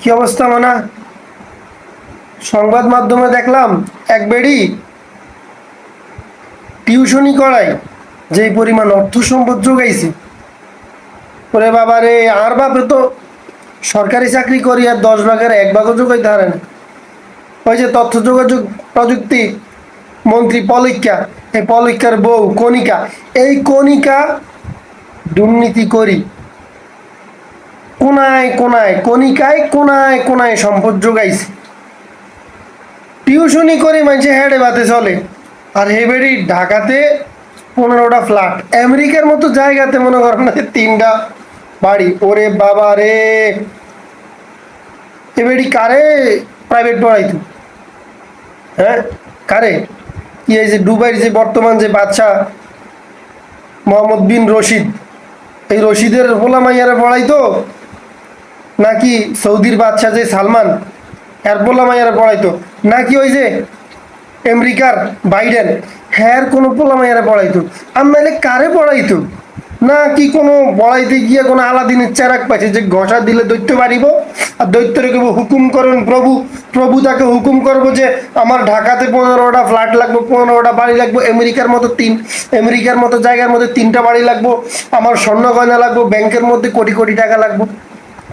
কি অবস্থা, মানা? সংবাদ মাধ্যমে দেখলাম এক বেড়ি টিউশনি করায়, যেই পরিমাণ অর্থ সম্পদ যোগাইছে। ওরে বাবা রে আর বাপে তো সরকারি চাকরি করি আর দশ ভাগের এক ভাগও যোগাইতে পারে না। ওই যে তথ্য যোগাযোগ প্রযুক্তি মন্ত্রী পলিকা এই পলিকার বউ কণিকা, এই কণিকা দুর্নীতি করি। কোনায় কোনায়, কণিকায় কোনায় কোনায় সম্পদ যোগাইছে। টিউশনি করে মানুষে হেডে বাতে চলে। আর হেবেরি ঢাকাতে পনেরোটা ফ্ল্যাট। আমেরিকার মতো জায়গাতে মনে করেন তিনটা বাড়ি। ওরে বাবা রে! এবেরি কারে প্রাইভেট পড়াইতো? হ্যাঁ? কারে? কি এই যে দুবাইয়ের যে বর্তমান যে বাচ্চা মোহাম্মদ বিন রশিদ, এই রশিদের হোলা মাইয়ারে পড়াইতো? নাকি সৌদির বাদশাহ যে সালমান? এর পোলা মাইয়ারে পড়াইতো। নাকি ওই যে আমেরিকার বাইডেন? হ্যার কোনো পোলা মাইয়ারে পড়াইতো। আর কারে পড়াইতো? না কি কোনো পড়াইতে গিয়ে কোনো আলাদিনের চেরাক পাইছে যে ঘষা দিলে দৈত্য বাড়িব? আর দৈত্যরে কেবল হুকুম করুন প্রভু। প্রভু তাকে হুকুম করব যে আমার ঢাকাতে পনেরোটা ফ্ল্যাট লাগবে, পনেরোটা বাড়ি লাগবে, আমেরিকার মতো তিন, আমেরিকার মতো জায়গার মধ্যে তিনটা বাড়ি লাগবো, আমার স্বর্ণ গয়না লাগবো, ব্যাংকের মধ্যে কোটি কোটি টাকা লাগবো।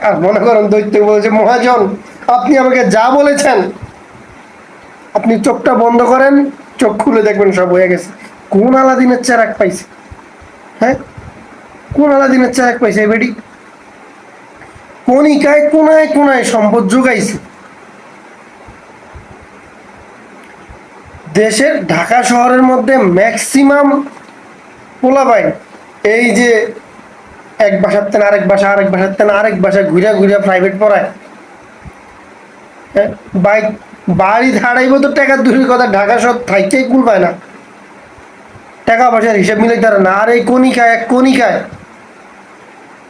আর মনে করেন দৈত্য বলেছে মহাজন, আপনি আমাকে যা বলেছেন, আপনি চোখটা বন্ধ করেন, চোখ খুলে দেখবেন সব হয়ে গেছে। কোন আলাদিনের চেরাক পাইছে? হ্যাঁ? কোন আলাদিনের চেরাক পাইছে বেডি কণিকায় কোনায় কোনায় সম্পদ যোগাইছে। দেশের ঢাকা শহরের মধ্যে ম্যাক্সিমাম পোলাবাই এই যে এক বাসার তেন আরেক বাসা আরেক বাসার তেন আরেক বাসা ঘুরে ঘুরে প্রাইভেট পড়ায়। বাইক বাড়ি ধাড়াইব তো টাকা দূরের কথা, ঢাকা সব থাইকেই কুল পায় না। টাকা পয়সার হিসাব মিলে তারা না, আর এই কণিকায় এক কণিকায়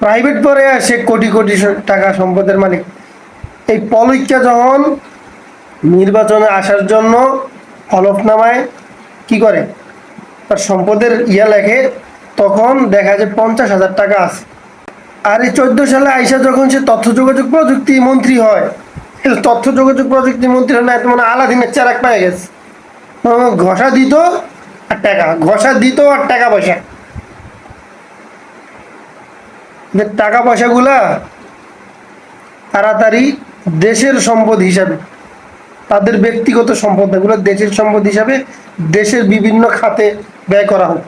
প্রাইভেট পরে আর সে কোটি কোটি টাকা সম্পদের মালিক। এই পলইকা যখন নির্বাচনে আসার জন্য হলফনামায় কি করে? তার সম্পদের ইয়া লেখে তখন দেখা যায় পঞ্চাশ হাজার টাকা আছে। আর এই চোদ্দ সালে আইসা যখন সে তথ্য যোগাযোগ প্রযুক্তি মন্ত্রী হয় তথ্য যোগাযোগ প্রযুক্তি মন্ত্রী হয় না মানে আলাদিনের চেরাক পায়ে গেছে। ঘষা দিত আর টাকা, ঘষা দিত আর টাকা পয়সা। টাকা পয়সাগুলা তাড়াতাড়ি দেশের সম্পদ হিসাবে, তাদের ব্যক্তিগত সম্পদ, এগুলো দেশের সম্পদ হিসাবে দেশের বিভিন্ন খাতে ব্যয় করা হোক।